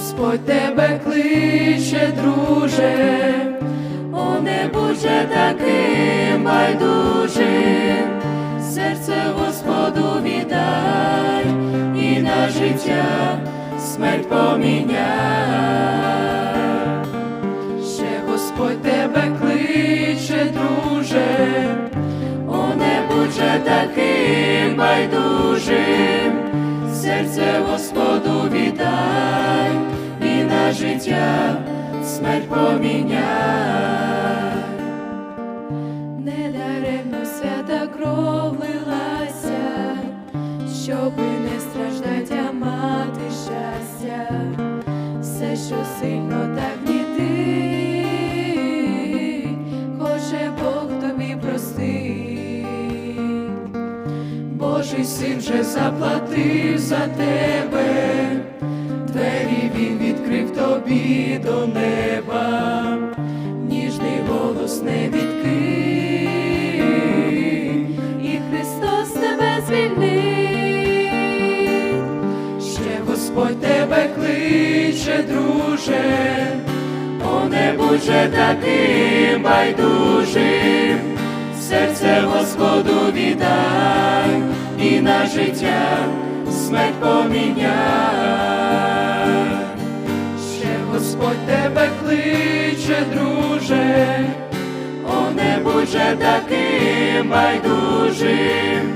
Господь тебе кличе, друже, о не таким байдужим, серце Господу віддай і на життя смерть поміняй. Ще Господь тебе кличе, друже, о не таким байдужим, серце Господу життя смерть поміняй. Недаремно свята кров лилася, щоби не страждать, а мати щастя, все, що сильно так гнітить, хоче Бог тобі простить. Божий син вже заплатив за тебе, тобі до неба, ніжний голос не відкрий, і Христос тебе звільнить. Ще Господь тебе кличе, друже, о не будь таким байдужим, серце Господу віддай і на життя смерть поміняй. Не будь же таким байдужим,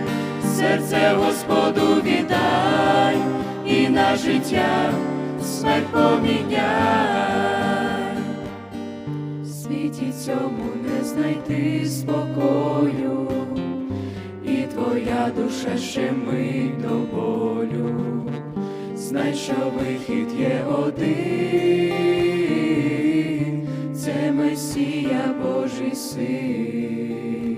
серце Господу віддай і на життя смерть поміняй. В світі цьому не знайти спокою, і твоя душа ще мить до болю. Знай, що вихід є один, це Месія Божий син.